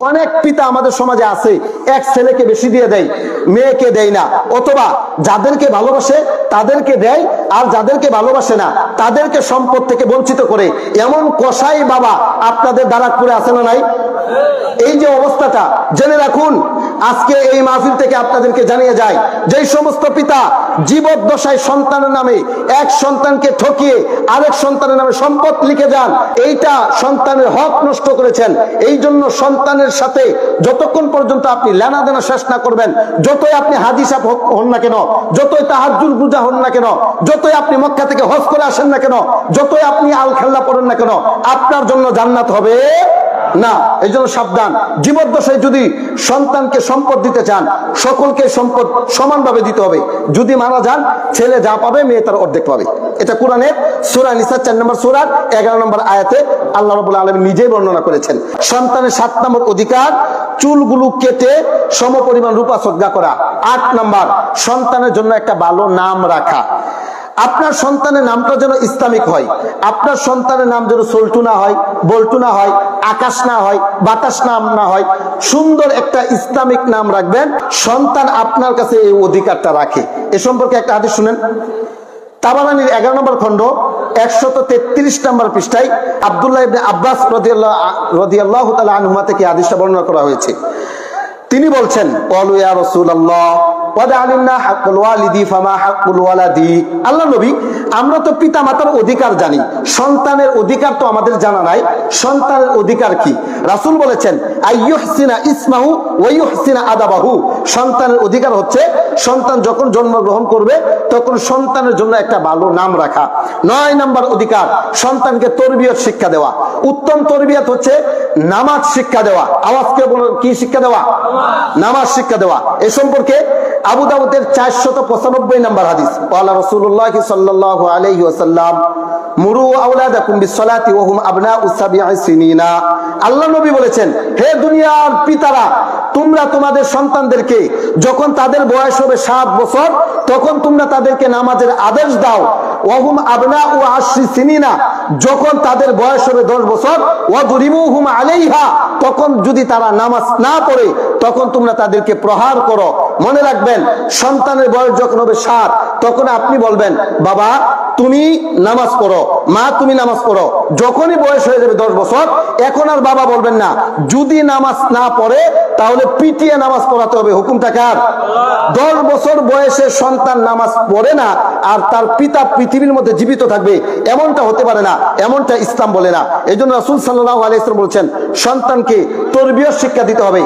অনেক পিতা আমাদের সমাজে আছে, এক ছেলেকে বেশি দিয়ে দেয়, মেয়েকে দেয় না। অথবা যাদেরকে ভালোবাসে, তাদেরকে দেয়, আর যাদেরকে ভালোবাসে না, তাদেরকে সম্পদ থেকে বঞ্চিত করে। এমন কষাই বাবা আপনাদের দ্বারা করে আসে না নাই? এই যে অবস্থাটা, জেনে রাখুন আজকে এই মাহফিল থেকে আপনাদেরকে জানিয়ে যায় যেই সমস্ত পিতা জীবদ্দশায় সন্তানের নামে এক সন্তানকে ঠকিয়ে আরেক সন্তানের নামে সম্পদ লিখে যান, এইটা সন্তানের হক নষ্ট করেছেন। এই জন্য সন্তানের সাথে যতক্ষণ পর্যন্ত আপনি লেনা দেনা শেষ না করবেন, যতই আপনি হাদিসা হন না কেন, যতই তাহাজুল পূজা হন না কেন, যতই আপনি মক্কা থেকে হজ করে আসেন না কেন, যতই আপনি আল খেল্লা পড়েন না কেন, আপনার জন্য জান্নাত হবে না, এই জন্য সাবধান। জীবদ্দশায় যদি সন্তানকে সম্পদ দিতে চান, সকলকে সম্পদ সমানভাবে দিতে হবে। যদি মারা যান, ছেলে যা পাবে, মেয়ে তার অর্ধেক পাবে। এটা কোরআনের সুরা নিসা, চার নম্বর সুরার এগারো নম্বর আয়াতে আল্লাহ রবুল আলম নিজেই বর্ণনা করেছেন। সন্তানের সাত নম্বর অধিকার, চুলগুলো কেটে সম পরিমাণ রূপা সজ্জা করা। আট নম্বর, সন্তানের জন্য একটা ভালো নাম রাখা। আপনার সন্তানের নামটা যেন ইসলামিক হয়, আপনার সন্তানের নাম যেন সল্টু না হয়, বল্টু না হয়, আকাশ না হয়, বাতাস নাম না হয়, সুন্দর একটা ইসলামিক নাম রাখবেন, সন্তান আপনার কাছে এই অধিকারটা রাখে। এ সম্পর্কে একটা হাদিস শুনেন। তাবারানির এগারো নম্বর খণ্ড, একশত তেত্রিশ নম্বর পৃষ্ঠায় আবদুল্লাহ ইবনে আব্বাস রদিয়াল্লাহ রদিয়াল্লাহ তালা আনহুমা থেকে হাদিসটা বর্ণনা করা হয়েছে। তিনি বলছেন অলু ইয়া রাসূলুল্লাহ ওয়াদা পিতা মাতার অধিকার জানি। সন্তানের অধিকার তো আমাদের জানা নাই। সন্তানের অধিকার কি? রাসূল বলেছেন আদাবাহু। সন্তানের অধিকার হচ্ছে, সন্তান যখন জন্মগ্রহণ করবে, তখন সন্তানের জন্য একটা ভালো নাম রাখা। নয় নাম্বার অধিকার, সন্তানকে তরবিয়ত শিক্ষা দেওয়া। উত্তম তরবিয়ত হচ্ছে নামাজ শিক্ষা দেওয়া। আওয়াজকে কি শিক্ষা দেওয়া? নামাজ শিক্ষা দেওয়া। এ সম্পর্কে আবু দাউদের চারশত পঁচানব্বই নাম্বার হাদিস। আল্লাহ রসুল্লাহ সাল্লাহ আলাইহি ওয়াসাল্লাম, মুরু আউলাদাকুম বিসসালাতি ওয়া হুম আবনাউ সিনিনা। আল্লাহ নবী বলেছেন, হে দুনিয়ার পিতারা, তোমরা তোমাদের সন্তানদেরকে যখন তাদের বয়স হবে সাত বছর, তখন তোমরা তাদেরকে নামাজের আদেশ দাও। ওয়াহুম আবনা ও আশি সিনিনা। যখন তাদের বয়স হবে দশ বছর ওয়াদুরিমু হুম আলাইহা, তখন যদি তারা নামাজ না পড়ে, তখন তোমরা তাদেরকে প্রহার করো। মনে রাখবেন, সন্তানের বয়স যখন হবে সাত, তখন আপনি বলবেন, বাবা, তুমি নামাজ পড়ো, মা, তুমি নামাজ পড়ো। যখনই বয়স হয়ে যাবে দশ বছর, এখন আর বাবা বলবেন না, যদি নামাজ না পড়ে, তাহলে পিটিয়ে নামাজ পড়াতে হবে। হুকুমটা কার? দশ বছর বয়সে সন্তান নামাজ পড়ে না, আর তার পিতা পৃথিবীর মধ্যে জীবিত থাকবে, এমনটা হতে পারে না। এমনটা ইসলাম বলে না। এই জন্য রাসুল সাল্লাহ আলাইসলাম বলছেন, সন্তানকে তর্বীয় শিক্ষা দিতে হবে।